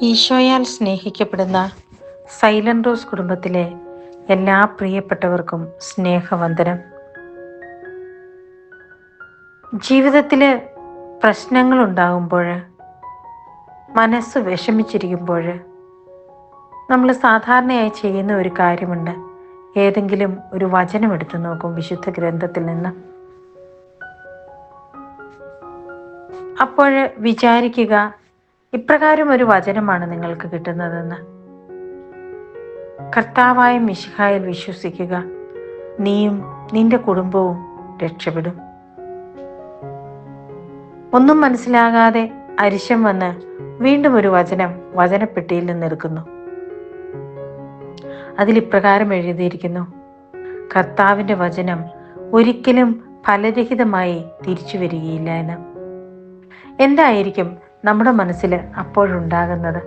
ഈശോയാൽ സ്നേഹിക്കപ്പെടുന്ന silent rose കുടുംബത്തിലെ എല്ലാ പ്രിയപ്പെട്ടവർക്കും സ്നേഹവന്ദനം. ജീവിതത്തിൽ പ്രശ്നങ്ങൾ ഉണ്ടാകുമ്പോൾ മനസ്സ് വിഷമിച്ചിരിക്കുമ്പോൾ നമ്മൾ സാധാരണയായി ചെയ്യുന്ന ഒരു കാര്യമുണ്ട്. ഏതെങ്കിലും ഒരു വചനം എടുത്തു നോക്കും വിശുദ്ധ ഗ്രന്ഥത്തിൽ നിന്ന്. അപ്പോൾ വിചാരിക്കുക ഇപ്രകാരം ഒരു വചനമാണ് നിങ്ങൾക്ക് കിട്ടുന്നതെന്ന്. കർത്താവായ മിശിഹായിൽ വിശ്വസിക്കുക. നീയും നിന്റെ കുടുംബവും രക്ഷപ്പെടും. ഒന്നും മനസ്സിലാകാതെ അരിശം വന്ന് വീണ്ടും ഒരു വചനം വചനപ്പെട്ടിയിൽ നിന്നെടുക്കുന്നു അതിൽ ഇപ്രകാരം എഴുതിയിരിക്കുന്നു. കർത്താവിന്റെ വചനം ഒരിക്കലും ഫലരഹിതമായി തിരിച്ചു വരികയില്ല എന്ന്. എന്തായിരിക്കും നമ്മുടെ മനസ്സിൽ അപ്പോഴുണ്ടാകുന്നത്.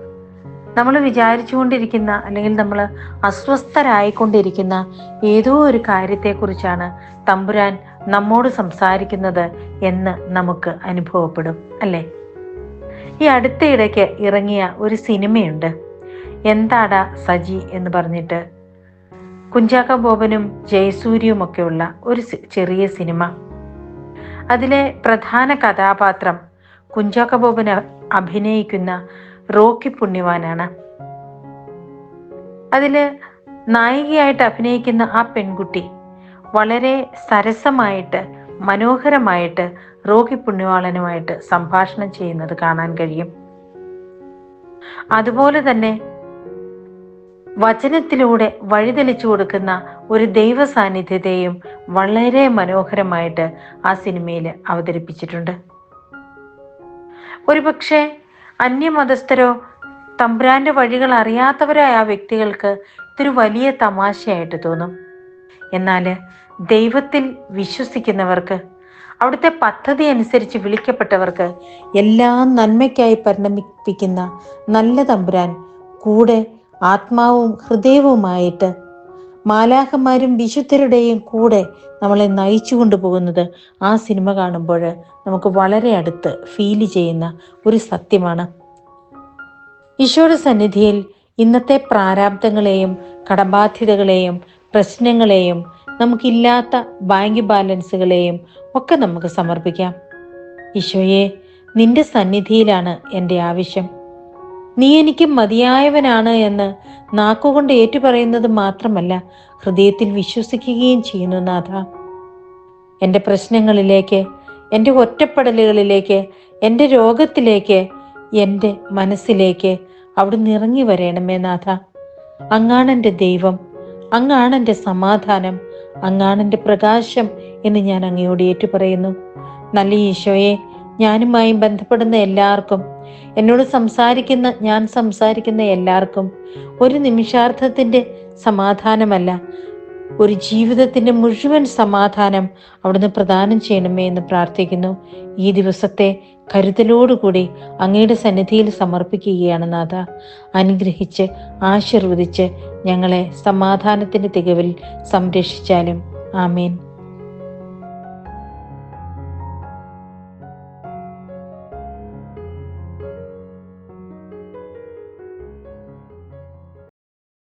നമ്മൾ വിചാരിച്ചുകൊണ്ടിരിക്കുന്ന അല്ലെങ്കിൽ നമ്മൾ അസ്വസ്ഥരായിക്കൊണ്ടിരിക്കുന്ന ഏതോ ഒരു കാര്യത്തെക്കുറിച്ചാണ് തമ്പുരാൻ നമ്മോട് സംസാരിക്കുന്നത് എന്ന് നമുക്ക് അനുഭവപ്പെടും അല്ലേ? ഈ അടുത്തയിടയ്ക്ക് ഇറങ്ങിയ ഒരു സിനിമയുണ്ട്. എന്താടാ സജി എന്ന് പറഞ്ഞിട്ട്. കുഞ്ചാക്ക ബോബനും ജയസൂര്യയും ഒക്കെയുള്ള ഒരു ചെറിയ സിനിമ. അതിലെ പ്രധാന കഥാപാത്രം കുഞ്ചാക്ക ബോബൻ അഭിനയിക്കുന്ന റോക്കി പുണ്യവാനാണ്. അതിൽ നായികയായിട്ട് അഭിനയിക്കുന്ന ആ പെൺകുട്ടി വളരെ സരസമായിട്ട് മനോഹരമായിട്ട് റോക്കി പുണ്യവാളനുമായിട്ട് സംഭാഷണം ചെയ്യുന്നത് കാണാൻ കഴിയും. അതുപോലെ തന്നെ വചനത്തിലൂടെ വഴിതെളിച്ചു കൊടുക്കുന്ന ഒരു ദൈവ സാന്നിധ്യത്തെയും വളരെ മനോഹരമായിട്ട് ആ സിനിമയിൽ അവതരിപ്പിച്ചിട്ടുണ്ട്. ഒരുപക്ഷെ അന്യമതസ്ഥരോ തമ്പുരാന്റെ വഴികൾ അറിയാത്തവരായ ആ വ്യക്തികൾക്ക് ഇതൊരു വലിയ തമാശയായിട്ട് തോന്നും. എന്നാൽ ദൈവത്തിൽ വിശ്വസിക്കുന്നവർക്ക് അവിടുത്തെ പദ്ധതി അനുസരിച്ച് വിളിക്കപ്പെട്ടവർക്ക് എല്ലാം നന്മയ്ക്കായി പരിണമിപ്പിക്കുന്ന നല്ല തമ്പുരാൻ കൂടെ ആത്മാവും ഹൃദയവുമായിട്ട് മാലാഹന്മാരും വിശുദ്ധരുടെയും കൂടെ നമ്മളെ നയിച്ചു കൊണ്ടുപോകുന്നത് ആ സിനിമ കാണുമ്പോൾ നമുക്ക് വളരെ അടുത്ത് ഫീൽ ചെയ്യുന്ന ഒരു സത്യമാണ്. ഈശോയുടെ സന്നിധിയിൽ ഇന്നത്തെ പ്രാരാബ്ദങ്ങളെയും കടബാധ്യതകളെയും പ്രശ്നങ്ങളെയും നമുക്കില്ലാത്ത ബാങ്ക് ബാലൻസുകളെയും ഒക്കെ നമുക്ക് സമർപ്പിക്കാം. ഈശോയെ നിന്റെ സന്നിധിയിലാണ് എന്റെ ആവശ്യം. നീ എനിക്ക് മതിയായവനാണ് എന്ന് നാക്കുകൊണ്ട് ഏറ്റുപറയുന്നത് മാത്രമല്ല ഹൃദയത്തിൽ വിശ്വസിക്കുകയും ചെയ്യുന്നു നാഥ. എന്റെ പ്രശ്നങ്ങളിലേക്ക് എന്റെ ഒറ്റപ്പെടലുകളിലേക്ക് എന്റെ രോഗത്തിലേക്ക് എന്റെ മനസ്സിലേക്ക് അവിടുന്ന് നിറങ്ങി വരണമേ നാഥ. അങ്ങാണ് എന്റെ ദൈവം അങ്ങാണ് എന്റെ സമാധാനം അങ്ങാണ് എന്റെ പ്രകാശം എന്ന് ഞാൻ അങ്ങയോട് ഏറ്റുപറയുന്നു. നല്ല ഈശോയെ ഞാനുമായി ബന്ധപ്പെടുന്ന എല്ലാവർക്കും എന്നോട് സംസാരിക്കുന്ന ഞാൻ സംസാരിക്കുന്ന എല്ലാവർക്കും ഒരു നിമിഷാർത്ഥത്തിന്റെ സമാധാനമല്ല. ഒരു ജീവിതത്തിന്റെ മുഴുവൻ സമാധാനം അവിടുന്ന് പ്രദാനം ചെയ്യണമേ എന്ന് പ്രാർത്ഥിക്കുന്നു. ഈ ദിവസത്തെ കരുതലോടുകൂടി അങ്ങയുടെ സന്നിധിയിൽ സമർപ്പിക്കുകയാണ് നാഥ. അനുഗ്രഹിച്ച് ആശീർവദിച്ച് ഞങ്ങളെ സമാധാനത്തിന്റെ തികവിൽ സംരക്ഷിച്ചാലും. ആമേൻ.